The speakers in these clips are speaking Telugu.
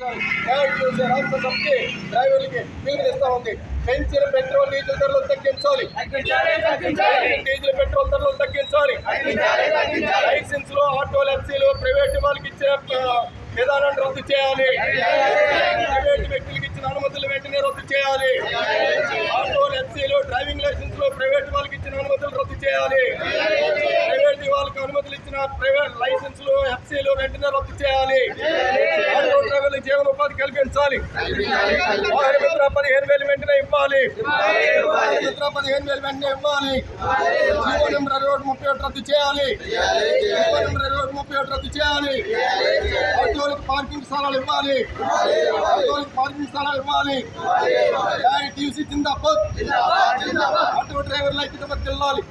చూసే రాష్ట్ర సమితి డ్రైవర్లకి పిలుపునిస్తా ఉంది పెంచిన పెట్రోల్ డీజిల్ ధరలు తగ్గించాలి డీజిల్ పెట్రోల్ ధరలు తగ్గించాలి లైసెన్స్లో ఆటోలు ఎఫ్సీలు ప్రైవేట్ వాళ్ళకి ఇచ్చే విధానాన్ని రద్దు చేయాలి ప్రైవేట్ వ్యక్తులకు ఇచ్చిన అనుమతులు వెంటనే రద్దు చేయాలి ఆటో ఎఫ్సీలు డ్రైవింగ్ లైసెన్స్లో ప్రైవేట్ వాళ్ళకి ఇచ్చిన అనుమతులు రద్దు చేయాలి ప్రైవేట్ వాళ్ళకి అనుమతులు ఇచ్చిన ప్రైవేట్ లైసెన్సులు ఎఫ్సీలు వెంటనే రద్దు చేయాలి. డ్రైవర్లకు కల్పించాలి మిత్ర పదిహేను వేలు వెంటనే ఇవ్వాలి. వాహన మిత్ర పదిహేను వేలు వెంటనే ఇవ్వాలి. జీవో నెంబర్ ఇరవై ఒకటి ముప్పై ఒకటి రద్దు చేయాలి. జీవో నెంబర్ ఇరవై ఒకటి ముప్పై ఒకటి రద్దు చేయాలి. ఆటోలకు పార్కింగ్ స్థలాలు ఇవ్వాలి. ఆటోలకు పార్కింగ్ స్థలాలు ఇవ్వాలి. టీసీ జిందాబాద్. ఆటో డ్రైవర్ల ఐక్యత వెళ్ళాలి.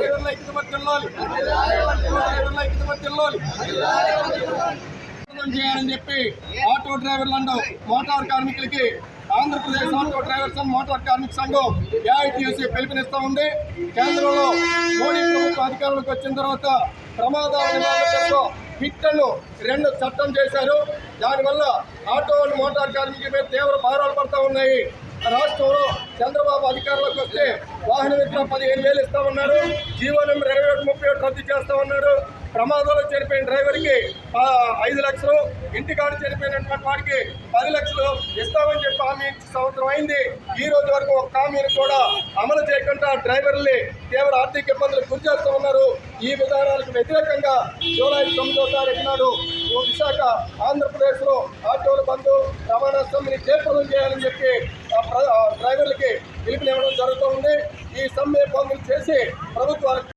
డ్రైవర్ల ఐక్యత వర్తిల్లాలి డ్రైవర్ల ఐక్యత వర్తిల్లాలి ఉద్యోగం చేయాలని చెప్పి ఆటో డ్రైవర్లు అంటూ మోటార్ కార్మికులకి Andhra Pradesh auto drivers and motor కార్మిక సంఘం ఏఐటీయూసీ పిలుపునిస్తూ ఉంది. కేంద్రంలో మోడీ ప్రభుత్వ అధికారంలోకి వచ్చిన తర్వాత ప్రమాదాల నివారణ రెండు చట్టం చేశారు. దానివల్ల ఆటో అండ్ మోటార్ కార్మికుల మీద తీవ్ర భారాలు పడతా ఉన్నాయి. రాష్ట్రంలో చంద్రబాబు అధికారంలోకి వస్తే వాహన మిత్ర పదిహేను వేలు ఇస్తామన్నారు జీవో నెంబర్ ఇరవై ఒకటి ముప్పై ఒకటి రద్దు చేస్తామన్నారు ప్రమాదంలో చనిపోయిన డ్రైవర్కి ఐదు లక్షలు ఇంటికాడ చనిపోయినటువంటి వాడికి పది లక్షలు ఇస్తామని చెప్పి హామీ సంవత్సరం అయింది. ఈ రోజు వరకు ఒక హామీని కూడా అమలు చేయకుండా డ్రైవర్ని తీవ్ర ఆర్థిక ఇబ్బందులు గురి చేస్తూ ఉన్నారు. ఈ విధానాలకు వ్యతిరేకంగా జూలై తొమ్మిదో తారీఖు నాడు ఓ విశాఖ ఆంధ్రప్రదేశ్లో ఆటోల బంధు రవాణా సమ్మెని జయప్రదం చేయాలని చెప్పి ఆ ప్ర- డ్రైవర్లకి పిలుపునివ్వడం జరుగుతూ ఉంది. ఈ సమ్మె బంధులు చేసి ప్రభుత్వాలకు